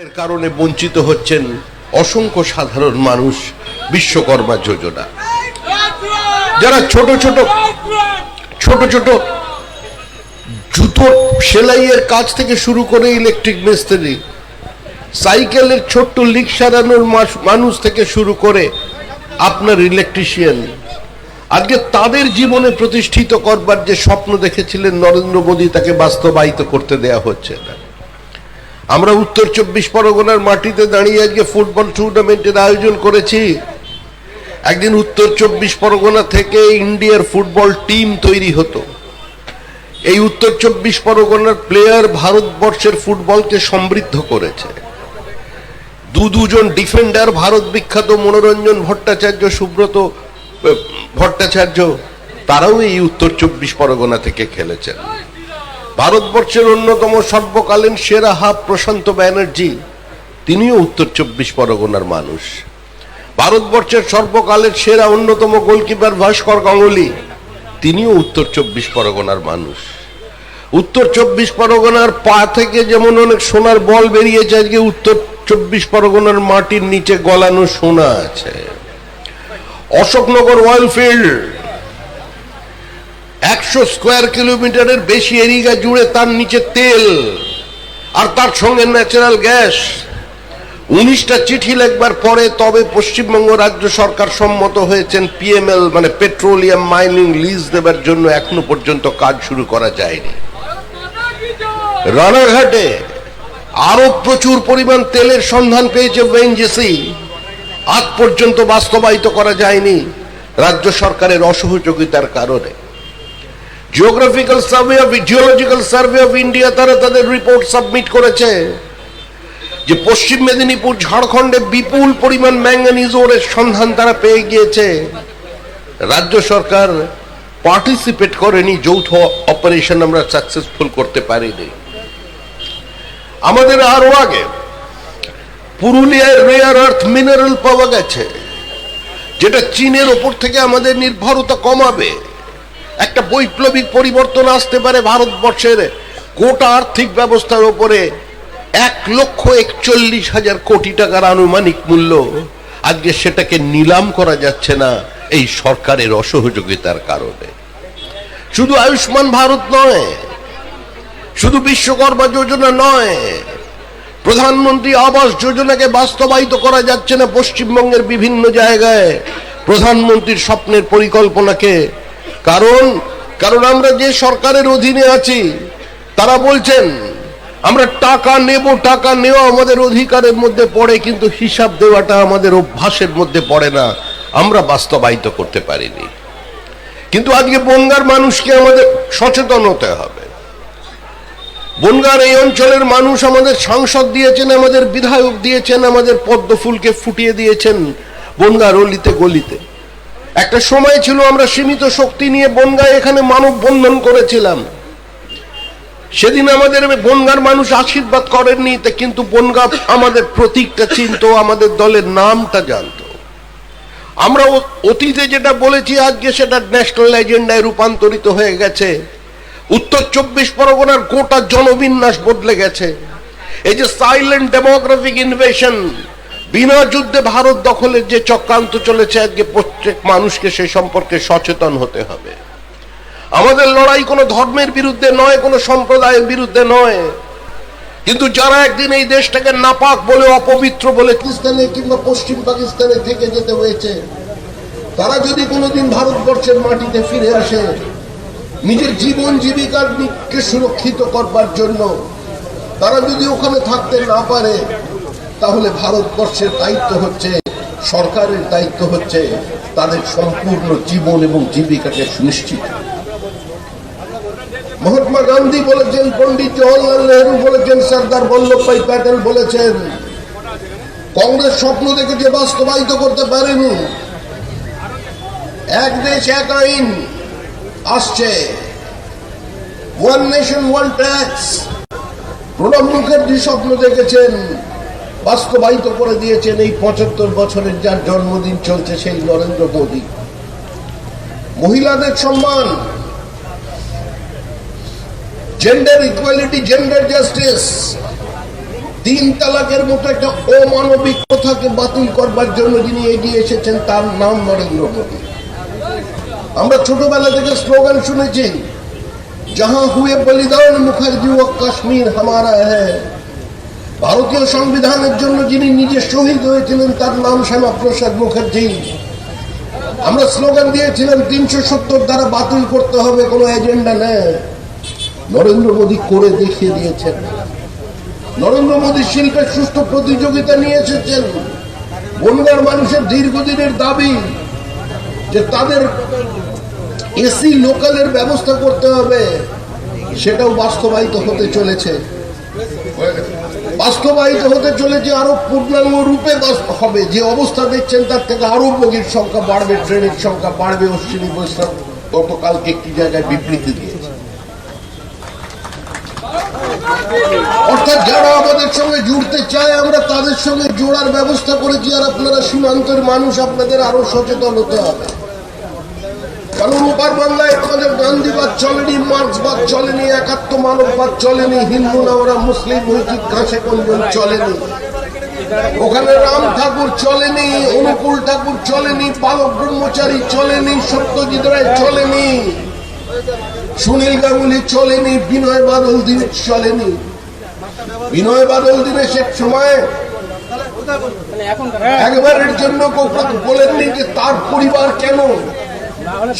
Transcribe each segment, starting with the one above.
এর কারণে বঞ্চিত হচ্ছেন অসংখ্য সাধারণ মানুষ বিশ্বকর্মা যোজনা। যারা ছোট ছোট ছোট ছোট জুতো সেলাইয়ের কাজ থেকে শুরু করে ইলেকট্রিক মিস্ত্রি, সাইকেলের ছোট্ট লিক সারানোর মানুষ থেকে শুরু করে আপনার ইলেকট্রিশিয়ান। আজকে তাদের জীবনে প্রতিষ্ঠিত করবার যে স্বপ্ন দেখেছিলেন নরেন্দ্র মোদী, তাকে বাস্তবায়িত করতে দেয়া হচ্ছে না। আমরা উত্তর চব্বিশ পরগনার মাটিতে দাঁড়িয়ে আজকে ফুটবল টুর্নামেন্টের আয়োজন করেছি। একদিন উত্তর চব্বিশ পরগনা থেকে ইন্ডিয়ার ফুটবল টিম তৈরি হতো। এই উত্তর চব্বিশ পরগনার প্লেয়ার ভারতবর্ষের ফুটবলকে সমৃদ্ধ করেছে। দু দুজন ডিফেন্ডার ভারত বিখ্যাত মনোরঞ্জন ভট্টাচার্য, সুব্রত ভট্টাচার্য, তারাও এই উত্তর চব্বিশ পরগনা থেকে খেলেছেন। ভারতবর্ষের অন্যতম সর্বকালীন সেরা হাফ প্রশান্ত ব্যানার্জি, তিনিও উত্তর চব্বিশ পরগনার মানুষ। ভারতবর্ষের সর্বকালের সেরা অন্যতম গোলকিপার ভাস্কর গাঙ্গুলি, তিনিও উত্তর চব্বিশ পরগনার মানুষ। উত্তর চব্বিশ পরগনার পা থেকে যেমন অনেক সোনার বল বেরিয়েছে, আজকে উত্তর চব্বিশ পরগনার মাটির নিচে গলানো সোনা আছে। অশোকনগর অয়েল ফিল্ড একশো স্কোয়ার কিলোমিটারের বেশি এরিয়া জুড়ে তার নিচে তেল আর তার সঙ্গে ন্যাচারাল গ্যাস উনিশটা চিঠি লেখবার পরে তবে পশ্চিমবঙ্গ রাজ্য সরকার সম্মত হয়েছেন পিএমএল মানে পেট্রোলিয়াম মাইনিং লিজ দেবার জন্য এখনও পর্যন্ত কাজ শুরু করা যায়নি। রানাঘাটে আরও প্রচুর পরিমাণ তেলের সন্ধান পেয়েছে ওএনজিসি আজ পর্যন্ত বাস্তবায়িত করা যায়নি। রাজ্য সরকারের অসহযোগিতার কারণে। Geographical survey of geological survey of India তারা তাদের রিপোর্ট সাবমিট করেছে যে পশ্চিম মেদিনীপুর, ঝাড়খণ্ডে বিপুল পরিমাণ ম্যাঙ্গানিজ ওরের সন্ধান তারা পেয়ে গিয়েছে। রাজ্য সরকার পার্টিসিপেট করেনি, যৌথ অপারেশন আমরা সাকসেসফুল করতে পারিনি। আমাদের আরও আগে পুরুলিয়ায় রেয়ার আর্থ মিনারেল পাওয়া গেছে, যেটা চীনের ওপর থেকে আমাদের নির্ভরতা কমাবে। একটা বৈপ্লবিক পরিবর্তন আসতে পারে ভারতবর্ষের গোটা আর্থিক ব্যবস্থার ওপরে এক লক্ষ একচল্লিশ হাজার কোটি টাকার আনুমানিক মূল্য। আজকে সেটাকে নিলাম করা যাচ্ছে না এই সরকারের অসহযোগিতার কারণে। শুধু আয়ুষ্মান ভারত নয়, শুধু বিশ্বকর্মা যোজনা নয়, প্রধানমন্ত্রী আবাস যোজনাকে বাস্তবায়িত করা যাচ্ছে না, পশ্চিমবঙ্গের বিভিন্ন জায়গায়। প্রধানমন্ত্রীর স্বপ্নের পরিকল্পনাকে কারণ কারণ আমরা যে সরকারের অধীনে আছি, তারা বলছেন, আমরা টাকা নেব, টাকা নেওয়া আমাদের অধিকারের মধ্যে পড়ে, কিন্তু হিসাব দেওয়াটা আমাদের অভ্যাসের মধ্যে পড়ে না। আমরা বাস্তবায়িত করতে পারিনি। কিন্তু আজকে বনগার মানুষকে আমাদের সচেতন হতে হবে। বনগার এই অঞ্চলের মানুষ আমাদের সাংসদ দিয়েছেন, আমাদের বিধায়ক দিয়েছেন, আমাদের পদ্ম ফুলকে ফুটিয়ে দিয়েছেন বনগার অলিতে গলিতে। একটা সময় ছিল আমরা সীমিত শক্তি নিয়ে বনগায় এখানে মানব বন্ধন করেছিলাম। সেদিন আমাদের বনগার মানুষ আশীর্বাদ করেননি, তা কিন্তু বনগা আমাদের প্রতীকটা চিনতো, আমাদের দলের নামটা জানতো। আমরা অতীতে যেটা বলেছি, আজকে সেটা ন্যাশনাল এজেন্ডায় রূপান্তরিত হয়ে গেছে। উত্তর চব্বিশ পরগনার গোটা জনবিন্যাস বদলে গেছে। এই যে সাইলেন্ট ডেমোগ্রাফিক ইনভেশন বিনা যুদ্ধে ভারত দখলের যে চক্রান্ত চলেছে, আজকে প্রত্যেক মানুষকে সে সম্পর্কে সচেতন হতে হবে। আমাদের লড়াই কোনো ধর্মের বিরুদ্ধে নয়, কোনো সম্প্রদায়ের বিরুদ্ধে নয়। কিন্তু যারা একদিন এই দেশটাকে নাপাক বলে, অপবিত্র বলে পাকিস্তানে কিংবা পশ্চিম পাকিস্তানে থেকে যেতে হয়েছে, তারা যদি কোনোদিন ভারতবর্ষের মাটিতে ফিরে আসে, নিজের জীবন জীবিকার কে সুরক্ষিত করবার জন্য, তারা যদি ওখানে থাকতে না পারে তাহলে ভারতবর্ষের দায়িত্ব হচ্ছে, সরকারের দায়িত্ব হচ্ছে তাদের সম্পূর্ণ জীবন এবং জীবিকাকে সুনিশ্চিত। মহাত্মা গান্ধী বলেছেন পন্ডিত জওয়াহরলাল নেহরু বলেছেন, সর্দার বল্লভভাই প্যাটেল বলেছেন, কংগ্রেস স্বপ্ন দেখেছে বাস্তবায়িত করতে পারেনি, এক দেশ, এক আইন আসছে। One nation one tax Pranab Mukherjee স্বপ্ন দেখেছেন বাস্তবায়িত করে দিয়েছেন এই পঁচাত্তর বছরের যার জন্মদিন চলছে সেই নরেন্দ্র মোদী। মহিলাদের সম্মান জেন্ডার ইকুয়ালিটি জেন্ডার জাস্টিস তিন তালাকের মতো একটা অমানবিক প্রথাকে বাতিল করবার জন্য যিনি এগিয়ে এসেছেন, তার নাম নরেন্দ্র মোদী। আমরা ছোটবেলা থেকে স্লোগান শুনেছি যাহা হুয়ে বলিদান মুখার্জি ও কাশ্মীর হামারা হ্যাঁ ভারতীয় সংবিধানের জন্য যিনি নিজে শহীদ হয়েছিলেন, তার নাম শ্যামাপ্রসাদ মুখার্জি। আমরা স্লোগান দিয়েছিলাম, তিনশো সত্তর দ্বারা বাতিল করতে হবে, কোনো এজেন্ডা নেই। নরেন্দ্র মোদী করে দেখিয়ে দিয়েছেন। নরেন্দ্র মোদী শিল্পের সুষ্ঠু প্রতিযোগিতা নিয়ে এসেছেন। বনগার মানুষের দীর্ঘদিনের দাবি যে তাদের এসি লোকালের ব্যবস্থা করতে হবে, সেটাও বাস্তবায়িত হতে চলেছে। বাস্তবায়িত হতে চলেছে আরও পূর্ণাঙ্গ রূপে হবে। যে অবস্থা দেখছেন, তার থেকে আরও বগির সংখ্যা বাড়বে, ট্রেনের সংখ্যা বাড়বে, অশ্বিনী বৈষ্ণব গতকালকে একটি জায়গায় বিবৃতি দিয়েছে। অর্থাৎ যারা আমাদের সঙ্গে জুড়তে চায়, আমরা তাদের সঙ্গে জোড়ার ব্যবস্থা করেছি, আর আপনারা সীমান্তের মানুষ, আপনাদের আরও সচেতন হতে হবে। কারণ ওপার বাংলায় আমাদের গান্ধীবাদ চলেনি মার্ক্সবাদ চলেনি একাত্ম মানববাদ চলেনি হিন্দু না ওরা মুসলিম নৈতিক কাছে কোনজন চলেনি। ওখানে রাম ঠাকুর চলেনি অনুকূল ঠাকুর চলেনি বালক ব্রহ্মচারী চলেনি সত্যজিৎ রায় চলেনি সুনীল গাঙ্গুলি চলেনি বিনয় বাদল দিনের চলেনি। বিনয় বাদল দিনেশের সময় একবারের জন্য বলেননি যে তার পরিবার কেন?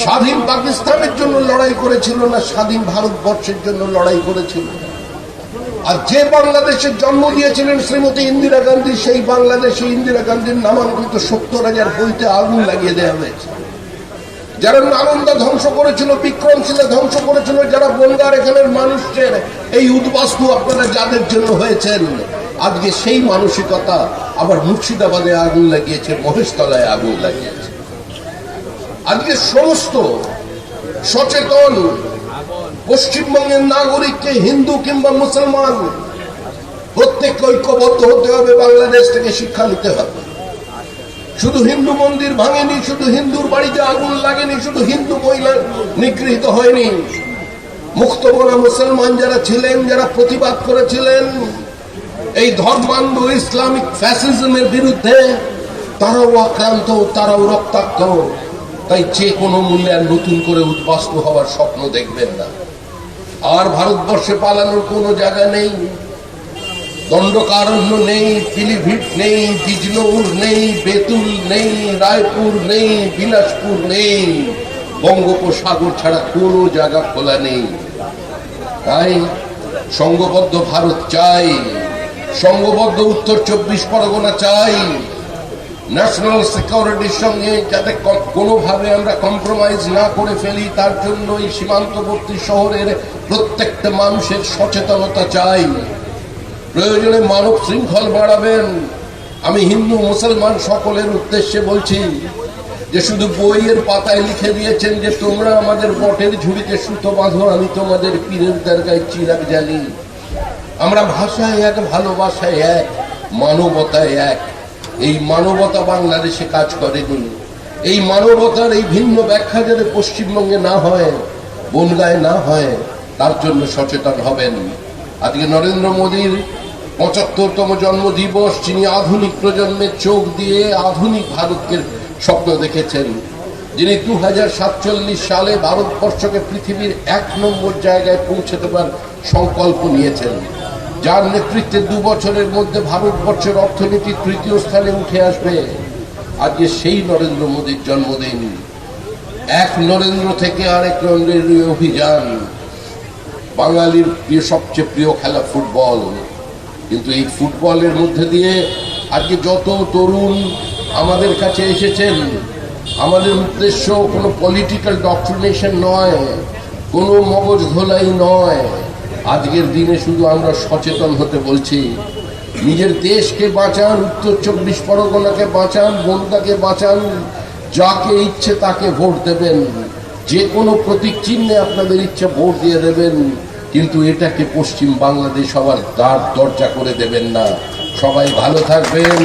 স্বাধীন পাকিস্তানের জন্য লড়াই করেছিল না স্বাধীন ভারতবর্ষের জন্য লড়াই করেছিল? আর যে বাংলাদেশের জন্ম দিয়েছিলেন শ্রীমতী ইন্দিরা গান্ধী, সেই বাংলাদেশে ইন্দিরা গান্ধীর নামাঙ্কিত সত্তর হাজার বইতে আগুন লাগিয়ে দেওয়া হয়েছে। যারা নালন্দা ধ্বংস করেছিল, বিক্রমশিলা ধ্বংস করেছিল, যারা বনগার এখানের মানুষের এই উদ্বাস্তু আপনারা যাদের জন্য হয়েছেন, আজকে সেই মানসিকতা আবার মুর্শিদাবাদে আগুন লাগিয়েছে, মহেশতলায় আগুন লাগিয়েছে। আজকে সমস্ত সচেতন পশ্চিমবঙ্গের নাগরিককে হিন্দু কিংবা মুসলমান, প্রত্যেককে ঐক্যবদ্ধ হতে হবে, বাংলাদেশ থেকে শিক্ষা নিতে হবে। শুধু হিন্দু মন্দির ভাঙেনি, শুধু হিন্দুর বাড়িতে আগুন লাগেনি, শুধু হিন্দু মহিলা নিগৃহীত হয়নি। মুক্তবনা মুসলমান যারা ছিলেন, যারা প্রতিবাদ করেছিলেন, এই ধর্মান্ধ ইসলামিক ফ্যাসিজমের বিরুদ্ধে তারাও আক্রান্ত, তারাও রক্তাক্ত। তাই যে কোনো মূল্যে নতুন করে উদ্বাস্তু হওয়ার স্বপ্ন দেখবেন না। আর ভারতবর্ষে পালানোর কোনো জায়গা নেই। দণ্ডকারণ্য নেই, পিলিভিট নেই, বিজনৌর নেই, বেতুল নেই, রায়পুর নেই, বিলাসপুর নেই। বঙ্গোপসাগর ছাড়া কোনো জায়গা খোলা নেই। তাই সংঘবদ্ধ ভারত চাই সংঘবদ্ধ উত্তর চব্বিশ পরগনা চাই। ন্যাশনাল সিকিউরিটির সঙ্গে যাতে কোনোভাবে আমরা কম্প্রোমাইজ না করে ফেলি, তার জন্য এই সীমান্তবর্তী শহরের প্রত্যেকটা মানুষের সচেতনতা চাই। প্রয়োজনে মানব শৃঙ্খল বাড়াবেন। আমি হিন্দু, মুসলমান সকলের উদ্দেশ্যে বলছি যে শুধু বইয়ের পাতায় লিখে দিয়েছেন যে তোমরা আমাদের বটের ঝুড়িতে সুতো বাঁধো, আমি তোমাদের পীরের দরগায় চিরাগ জ্বালি আমরা ভাষায় এক, ভালোবাসায় এক, মানবতায় এক। এই মানবতা বাংলাদেশে কাজ করেনি এই মানবতার এই ভিন্ন ব্যাখ্যা যাতে পশ্চিমবঙ্গে না হয়, বনগায় না হয়, তার জন্য সচেতন হবেন। আজকে নরেন্দ্র মোদীর পঁচাত্তরতম জন্মদিবস, যিনি আধুনিক প্রজন্মের চোখ দিয়ে আধুনিক ভারতকে স্বপ্ন দেখেছেন, যিনি দু হাজার সাতচল্লিশ সালে ভারতবর্ষকে পৃথিবীর এক নম্বর জায়গায় পৌঁছে দেবার সংকল্প নিয়েছেন। যার নেতৃত্বে দু বছরের মধ্যে ভারতবর্ষের অর্থনীতি তৃতীয় স্থানে উঠে আসবে। আজকে সেই নরেন্দ্র মোদীর জন্মদিন। এক নরেন্দ্র থেকে আরেক নরেন্দ্রের অভিযান। বাঙালির প্রিয়, সবচেয়ে প্রিয় খেলা ফুটবল। কিন্তু এই ফুটবলের মধ্যে দিয়ে আজকে যত তরুণ আমাদের কাছে এসেছেন, আমাদের উদ্দেশ্য কোনো পলিটিক্যাল ডক্ট্রিনেশন নয়, কোনো মগজ ধোলাই নয়। আজকের দিনে শুধু আমরা সচেতন হতে বলছি। নিজের দেশকে বাঁচান, উত্তর চব্বিশ পরগনাকে বাঁচান বনগাকে বাঁচান, যাকে ইচ্ছে তাকে ভোট দেবেন। যে কোনো প্রতীক চিহ্নে আপনাদের ইচ্ছে ভোট দিয়ে দেবেন, কিন্তু এটাকে পশ্চিম বাংলাদেশ সবার দ্বার দরজা করে দেবেন না। সবাই ভালো থাকবেন,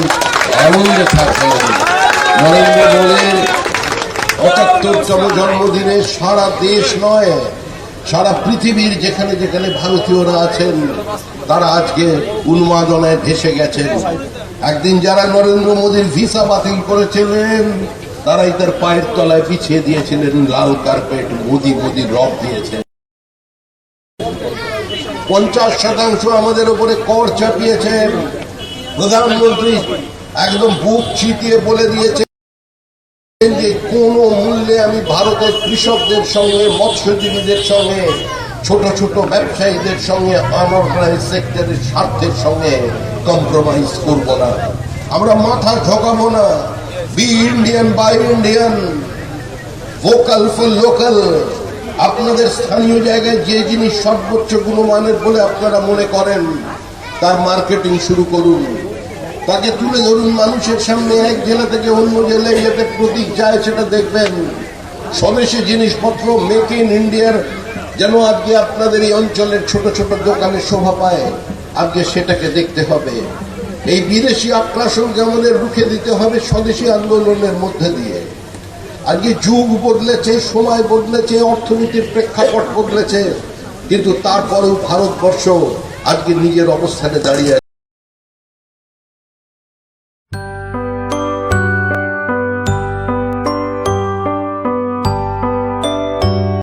আনন্দে থাকবেন। নরেন্দ্র মোদীর পঁচাত্তরতম জন্মদিনে সারা দেশ নয় সারা পৃথিবীর যেখানে যেখানে ভারতীয়রা আছেন, তারা আজকে উন্মাদনায় ভেসে গেছেন। একদিন যারা নরেন্দ্র মোদীর ভিসা বাতিল করেছিলেন, তারাই তার পায়ের তলায় পিছিয়ে দিয়েছিলেন, লাল কার্পেট, মোদি মোদি রব দিয়েছেন। পঞ্চাশ শতাংশ আমাদের উপরে কর চাপিয়েছেন। প্রধানমন্ত্রী একদম বুক চিতিয়ে বলে দিয়েছে যে কোন মূল্যে আমি ভারতের কৃষকদের সঙ্গে, মৎস্যজীবীদের সঙ্গে, ছোট ছোট ব্যবসায়ীদের সঙ্গে আনঅর্গানাইজ সেক্টরের স্বার্থের সঙ্গে কম্প্রোমাইজ করব না। আমরা মাথা ঝোঁকাবো না। Be Indian buy Indian vocal for local আপনাদের স্থানীয় জায়গায় যে জিনিস সর্বোচ্চ গুণমানের বলে আপনারা মনে করেন, তার মার্কেটিং শুরু করুন। তাকে তুলে ধরুন মানুষের সামনে, এক জেলা থেকে অন্য জেলায় যাতে প্রতীক যায় সেটা দেখবেন স্বদেশী জিনিসপত্র মেক ইন ইন্ডিয়ার যেন আজকে আপনাদের এই অঞ্চলের ছোট ছোট দোকানে শোভা পায়, আজকে সেটাকে দেখতে হবে এই বিদেশি আগ্রাসনকে আমাদের রুখে দিতে হবে স্বদেশী আন্দোলনের মধ্যে দিয়ে আজকে যুগ বদলেছে, সময় বদলেছে, অর্থনীতির প্রেক্ষাপট বদলেছে, কিন্তু তারপরেও ভারতবর্ষ আজকে নিজের অবস্থানে দাঁড়িয়ে।